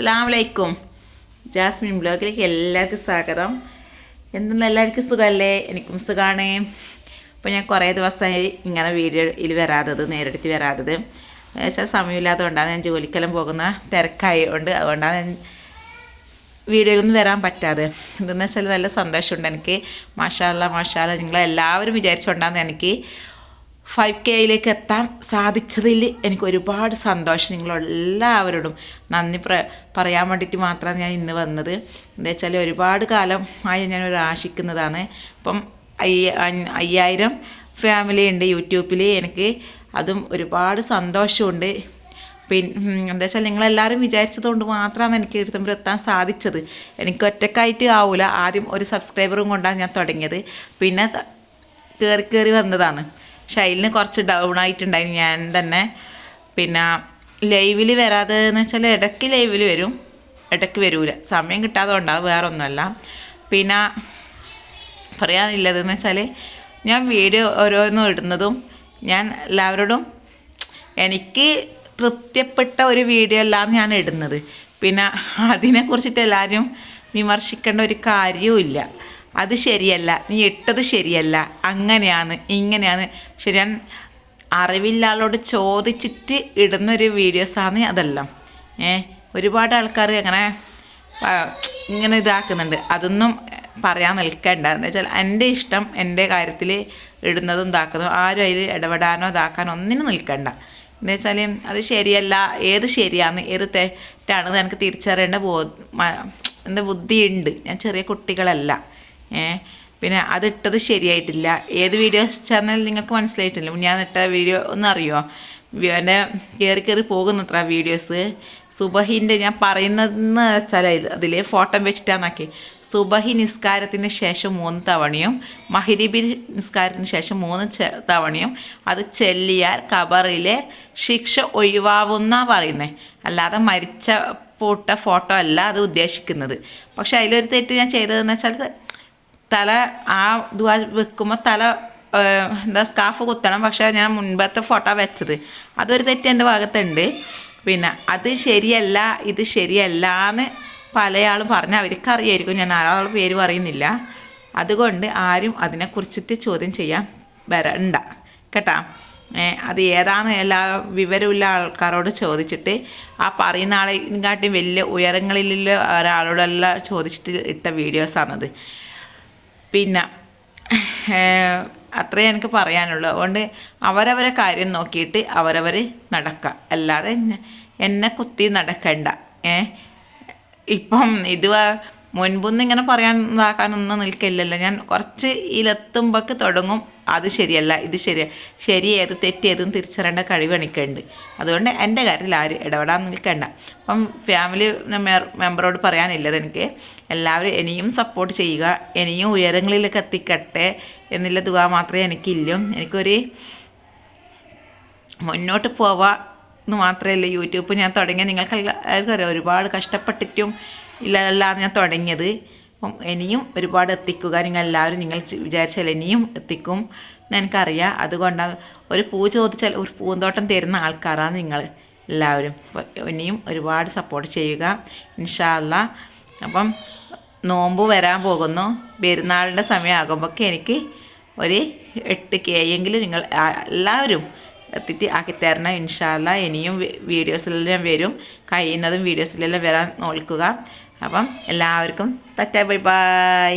അസ്സാം വലൈക്കും ജാസ്മിൻ ബ്ലോഗിലേക്ക് എല്ലാവർക്കും സ്വാഗതം. എന്തെന്ന് എല്ലാവർക്കും സുഖമല്ലേ? എനിക്കും സുഖമാണ് അപ്പോൾ ഞാൻ കുറേ ദിവസമായി ഇങ്ങനെ വീഡിയോയിൽ വരാത്തത് നേരിടത്തി വരാത്തത്. വെച്ചാൽ സമയമില്ലാത്തതുകൊണ്ടാണ് ഞാൻ ജോലിക്കെല്ലാം പോകുന്ന തിരക്കായതുകൊണ്ട് അതുകൊണ്ടാണ് ഞാൻ വീഡിയോയിലൊന്നും വരാൻ പറ്റാതെ. എന്തെന്ന് വെച്ചാൽ നല്ല സന്തോഷമുണ്ട് എനിക്ക്. മാഷാല്ല മാഷാല്ല നിങ്ങളെല്ലാവരും വിചാരിച്ചുകൊണ്ടാണ് എനിക്ക് ഫൈവ് കെയിലേക്ക് എത്താൻ സാധിച്ചതിൽ എനിക്ക് ഒരുപാട് സന്തോഷം. നിങ്ങളെല്ലാവരോടും നന്ദി പ്ര പറയാൻ വേണ്ടിയിട്ട് മാത്രമാണ് ഞാൻ ഇന്ന് വന്നത്. എന്താ വെച്ചാൽ ഒരുപാട് കാലം ആയി ഞാൻ ഒരു ആശിക്കുന്നതാണ്. അപ്പം അയ്യായിരം ഫാമിലി ഉണ്ട് യൂട്യൂബിൽ എനിക്ക് അതും ഒരുപാട് സന്തോഷമുണ്ട്. പിന്നെ എന്താ വെച്ചാൽ നിങ്ങളെല്ലാവരും വിചാരിച്ചതുകൊണ്ട് മാത്രമാണ് എനിക്ക് എഴുത്തുമ്പോൾ എത്താൻ സാധിച്ചത്. എനിക്ക് ഒറ്റക്കായിട്ട് ആവില്ല ആദ്യം ഒരു സബ്സ്ക്രൈബറും കൊണ്ടാണ് ഞാൻ തുടങ്ങിയത്. പിന്നെ കയറി കയറി വന്നതാണ്. ഷൈലിന് കുറച്ച് ഡൗൺ ആയിട്ടുണ്ടായിരുന്നു ഞാൻ തന്നെ. പിന്നെ ലൈവിൽ വരാതെ എന്ന് വെച്ചാൽ ഇടയ്ക്ക് ലൈവിൽ വരും. ഇടയ്ക്ക് വരൂല. സമയം കിട്ടാതെ ഉണ്ടാവും വേറെ ഒന്നുമല്ല പിന്നെ പറയാനില്ലതെന്ന് വെച്ചാൽ ഞാൻ വീഡിയോ ഓരോന്നും ഇടുന്നതും ഞാൻ എല്ലാവരോടും എനിക്ക് തൃപ്തിപ്പെട്ട ഒരു വീഡിയോ അല്ലാന്ന് ഞാൻ ഇടുന്നത്. പിന്നെ അതിനെക്കുറിച്ചിട്ട് എല്ലാവരും വിമർശിക്കേണ്ട ഒരു കാര്യവുമില്ല. അത് ശരിയല്ല നീ ഇട്ടത് ശരിയല്ല അങ്ങനെയാണ് ഇങ്ങനെയാണ്. പക്ഷെ ഞാൻ അറിവില്ലാളോട് ചോദിച്ചിട്ട് ഇടുന്നൊരു വീഡിയോസാണ് അതെല്ലാം. ഏ ഒരുപാട് ആൾക്കാർ അങ്ങനെ ഇങ്ങനെ ഇതാക്കുന്നുണ്ട്. അതൊന്നും പറയാൻ നിൽക്കേണ്ട. എന്ന് വെച്ചാൽ എന്റെ ഇഷ്ടം എന്റെ കാര്യത്തിൽ ഇടുന്നതും ഇതാക്കുന്നതും ആരും അതിൽ ഇടപെടാനോ ഇതാക്കാനോ ഒന്നിനും നിൽക്കേണ്ട. എന്ന് വെച്ചാൽ അത് ശരിയല്ല ഏത് ശരിയാണ് ഏത് തെറ്റാണെന്ന് എനിക്ക് തിരിച്ചറിയേണ്ട ബോ എന്താ ബുദ്ധിയുണ്ട്. ഞാൻ ചെറിയ കുട്ടികളല്ല. പിന്നെ അതിട്ടത് ശരിയായിട്ടില്ല. ഏത് വീഡിയോ ചാനൽ നിങ്ങൾക്ക് മനസ്സിലായിട്ടില്ല? ഞാൻ ഇട്ട വീഡിയോ ഒന്ന് അറിയുമോ എന്റെ കയറി കയറി പോകുന്നത്ര വീഡിയോസ് സുബഹിന്റെ ഞാൻ പറയുന്നതെന്ന് വെച്ചാൽ അതിൽ ഫോട്ടോ വെച്ചിട്ടാന്നാക്കി. സുബഹി നിസ്കാരത്തിന് ശേഷം മൂന്ന് തവണയും മഹിരിബി നിസ്കാരത്തിന് ശേഷം മൂന്ന് തവണയും അത് ചെല്ലിയാൽ കബറിലെ ശിക്ഷ ഒഴിവാവുന്ന പറയുന്നത് അല്ലാതെ മരിച്ച പൂട്ട ഫോട്ടോ അല്ല അത് ഉദ്ദേശിക്കുന്നത്. പക്ഷെ അതിലൊരു തെറ്റ് ഞാൻ ചെയ്തതെന്ന് വെച്ചാൽ തല ആ ദുവാ വെക്കുമ്പോൾ തല എന്താ സ്കാഫ് കുത്തണം. പക്ഷേ ഞാൻ മുൻപത്തെ ഫോട്ടോ വെച്ചത്. അതൊരു തെറ്റ് എന്റെ ഭാഗത്തുണ്ട്. പിന്നെ അത് ശരിയല്ല ഇത് ശരിയല്ല എന്ന് പലയാളും പറഞ്ഞ് അവർക്ക് അറിയായിരിക്കും ഞാൻ ആരാളുടെ പേര് പറയുന്നില്ല. അതുകൊണ്ട് ആരും അതിനെക്കുറിച്ചിട്ട് ചോദ്യം ചെയ്യാൻ വരണ്ട. കേട്ടാ? അത് ഏതാന്ന് എല്ലാ വിവരമുള്ള ആൾക്കാരോട് ചോദിച്ചിട്ട് ആ പറയുന്ന ആളെക്കാട്ടി വലിയ ഉയരങ്ങളിലുള്ള ഒരാളോടെല്ലാം ചോദിച്ചിട്ട് ഇട്ട വീഡിയോസാണത്. പിന്നെ അത്രേ എനിക്ക് പറയാനുള്ളൂ. അതുകൊണ്ട് അവരവരെ കാര്യം നോക്കിയിട്ട് അവരവർ നടക്കുക അല്ലാതെ എന്നെ- കുത്തി നടക്കണ്ട. ഏ ഇപ്പം ഇത് മുൻപൊന്നും ഇങ്ങനെ പറയാൻ ഇതാക്കാനൊന്നും നിൽക്കില്ലല്ലോ. ഞാൻ കുറച്ച് ഇതിലെത്തുമ്പോഴേക്ക് തുടങ്ങും. അത് ശരിയല്ല ഇത് ശരിയ ശരി ഏത് തെറ്റേതും തിരിച്ചറിയേണ്ട കഴിവ് എനിക്കുണ്ട്. അതുകൊണ്ട് എന്റെ കാര്യത്തിൽ ആരും ഇടപെടാൻ നിൽക്കണ്ട. അപ്പം ഫാമിലി മെമ്പറോട് പറയാനില്ലത് എനിക്ക്. എല്ലാവരും ഇനിയും സപ്പോർട്ട് ചെയ്യുക ഇനിയും ഉയരങ്ങളിലേക്ക് എത്തിക്കട്ടെ എന്നുള്ള തുക മാത്രമേ എനിക്കില്ലും. എനിക്കൊരു മുന്നോട്ട് പോവാ എന്ന് മാത്രമല്ല യൂട്യൂബ് ഞാൻ തുടങ്ങിയ നിങ്ങൾക്ക് എല്ലാവർക്കും അറിയാം ഒരുപാട് കഷ്ടപ്പെട്ടിട്ടും ഇല്ലല്ലാന്ന് ഞാൻ തുടങ്ങിയത്. അപ്പം ഇനിയും ഒരുപാട് എത്തിക്കുക. നിങ്ങൾ എല്ലാവരും നിങ്ങൾ വിചാരിച്ചാൽ ഇനിയും എത്തിക്കും. എനിക്കറിയാം. അതുകൊണ്ടാണ് ഒരു പൂ ചോദിച്ചാൽ ഒരു പൂന്തോട്ടം തരുന്ന ആൾക്കാരാണ് നിങ്ങൾ എല്ലാവരും. ഇനിയും ഒരുപാട് സപ്പോർട്ട് ചെയ്യുക. ഇൻഷാല്ല അപ്പം നോമ്പ് വരാൻ പോകുന്നു. പെരുന്നാളിന്റെ സമയമാകുമ്പോഴൊക്കെ എനിക്ക് ഒരു എട്ട് കേയെങ്കിലും നിങ്ങൾ എല്ലാവരും എത്തിയിട്ട് ആക്കി തരണം. ഇൻഷാല്ല ഇനിയും വീഡിയോസിലെല്ലാം വരും. കഴിയുന്നതും വീഡിയോസിലെല്ലാം വരാൻ നോക്കുക അപ്പം എല്ലാവർക്കും തറ്റ ബൈ ബൈ.